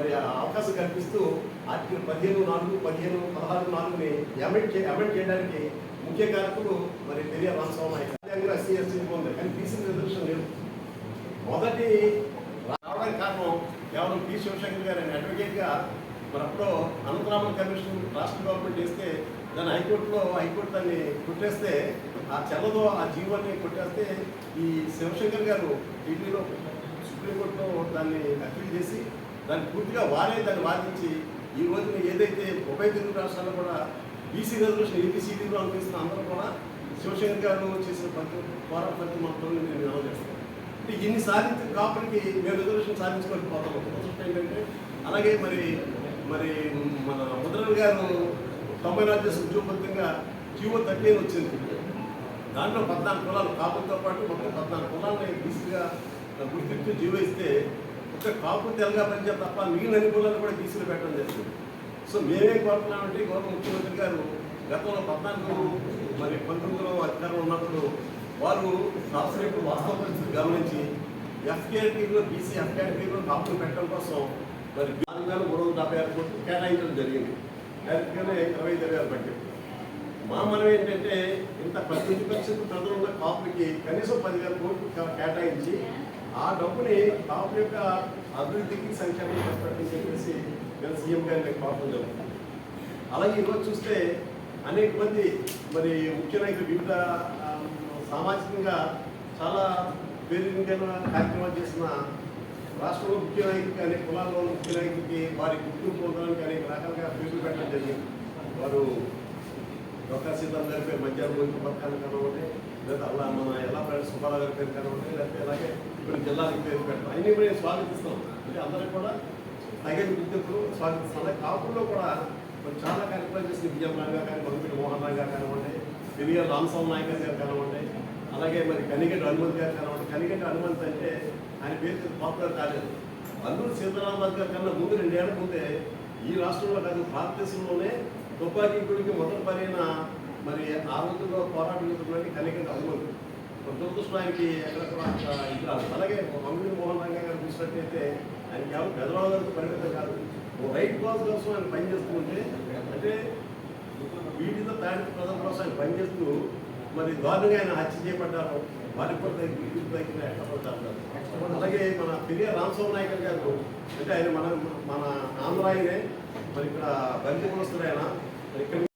మరి ఆ అవకాశం కల్పిస్తూ ఆర్టికల్ పదిహేను నాలుగు పదిహేను పదహారు నాలుగుని అమెండ్ చే అమెండ్ చేయడానికి ముఖ్య కారకులు మరి పెరియ రామస్వామి నాయకులు ఎస్సీ ఎస్టీ ఉంది కానీ బీసీ రిజర్వేషన్ లేదు. మొదటి రావడానికి కారణం కేవలం పి శివశంకర్ గారు ఆయన అడ్వకేట్గా మరి అప్పుడు అనంతరామన్ కమిషన్ రాష్ట్ర గవర్నమెంట్ చేస్తే దాన్ని హైకోర్టులో హైకోర్టు దాన్ని కొట్టేస్తే ఆ చెల్లదో ఆ జీవాన్ని కొట్టేస్తే ఈ శివశంకర్ గారు ఢిల్లీలో సుప్రీంకోర్టులో దాన్ని అప్పీల్ చేసి దాన్ని పూర్తిగా వారే దాన్ని వాదించి ఈ రోజున ఏదైతే ఉభయ తెలుగు రాష్ట్రాల్లో కూడా బీసీ రిజర్వేషన్ ఏబిసిడీలో అనిపిస్తున్న అందరూ కూడా శివశంకర్ గారు చేసిన ప్రతి పోరాట ఫలితం మొత్తంలో నేను అనౌన్స్ చేస్తాను. అంటే ఇన్ని సాధించిన కాపులకి మేము రిజర్వేషన్ సాధించుకోలేకపోతాం దురదృష్టం ఏంటంటే అలాగే మరి మరి మన ముద్రలు గారు తొంభై నాలుగు చేసిన ఉద్యోగబద్ధంగా జీవో థర్టీ వచ్చింది. దాంట్లో పద్నాలుగు కులాలు కాపులతో పాటు మొత్తం పద్నాలుగు కులాలని బీసీగా గుర్తింపు జీవో ఇస్తే కాపు తెలంగాణ పంచాయతీ తప్ప మిగిలిన అనుకూలాలు కూడా తీసుకుని పెట్టడం జరిగింది సో మేమే కోరుతున్నామంటే గౌరవ ముఖ్యమంత్రి గారు గతంలో పద్నాలుగు మరి పంతొమ్మిదిలో అధికారంలో ఉన్నప్పుడు వారు రాష్ట్ర వాస్తవ పరిస్థితి గమనించి ఎఫ్ కేటగిరీలో బీసీ ఎఫ్ కేటగిరీలో కాపులు పెట్టడం కోసం మరి నాలుగు వేల మూడు వందల డెబ్బై ఆరు కోట్లు కేటాయించడం జరిగింది. డైరెక్ట్గానే ఇరవై ఐదు వేల బట్టి మా మనం ఏంటంటే ఇంత ప్రతి పర్సెంట్ ప్రజలు ఉన్న కాపులకి కనీసం పదివేల కోట్లు కేటాయించి ఆ డబ్బుని కాపు యొక్క అభివృద్ధికి సంక్షేమం పెట్టాలని చెప్పేసి నేను సీఎం గారిని పాపం జరుగుతుంది. అలాగే ఈరోజు చూస్తే అనేక మంది మరి ముఖ్య నాయకులు వివిధ సామాజికంగా చాలా పేరుగైన కార్యక్రమాలు చేసిన రాష్ట్రంలో ముఖ్య నాయకుడికి అనేక కులాల్లో ముఖ్య నాయకుడికి వారి గుర్తింపు పొందడానికి అనేక రకాలుగా పేర్లు పెట్టడం జరిగింది. వారు డొక్కా సీతారాం గారి పేరు మధ్యాహ్నం పథకాలు పథకాన్ని లేదా అలా మన ఎలా పేరు సుబ్బారావు గారి పేరు కానివ్వండి లేకపోతే అలాగే కొన్ని జిల్లాలకు పేరు పెట్టడం అన్ని మేము స్వాగతిస్తాం. అంటే అందరికీ కూడా తగిన గుర్తింపులు స్వాగతిస్తాం. అలాగే కాపుల్లో కూడా మరి చాలా కార్యక్రమాలు చేసిన విజయం రంగా కానీ మగపల్లి మోహన్ రంగా కానివ్వండి పెరియ రామస్వామి నాయకర్ గారు కానివ్వండి అలాగే మరి కనిగడ్డ హనుమంత్ గారు కానివ్వండి. కనిగడ్డ హనుమంత్ అంటే ఆయన పేరు పాపులర్ కాలేదు. అల్లూరు సీతారామరాజు గారి కన్నా ముందు రెండేళ్ళ ముందే ఈ రాష్ట్రంలో కాదు భారతదేశంలోనే తుపాకీ గుడికి మొదటి పరైన మరి ఆ రోజుల్లో పోరాటం చేస్తున్నటువంటి కనిగడ్డ హనుమంత్ దురదృష్టం ఆయనకి ఎక్కడ కూడా ఇది రాదు. అలాగే మంగళూరు మోహన్ రంగా గారు చూసినట్టయితే ఆయన కేవలం పెదరావు వరకు పరిమితం కాదు. ఓ రైట్ కాజ్ కోసం ఆయన పనిచేస్తూ ఉంటే అంటే వీటితో తాడి ప్రజల కోసం ఆయన పనిచేస్తూ మరి దారుణంగా ఆయన హత్య చేయబడ్డారు. వారికి కూడా వీటి గుర్తింపు తగ్గిన ఎక్కడపడ్డారు అలాగే మన పెరియ రామస్వామి నాయకర్ గారు అంటే ఆయన మన మన ఆంధ్ర ఆయనే మరి ఇక్కడ బంతి బంది ఆయన. ఇక్కడ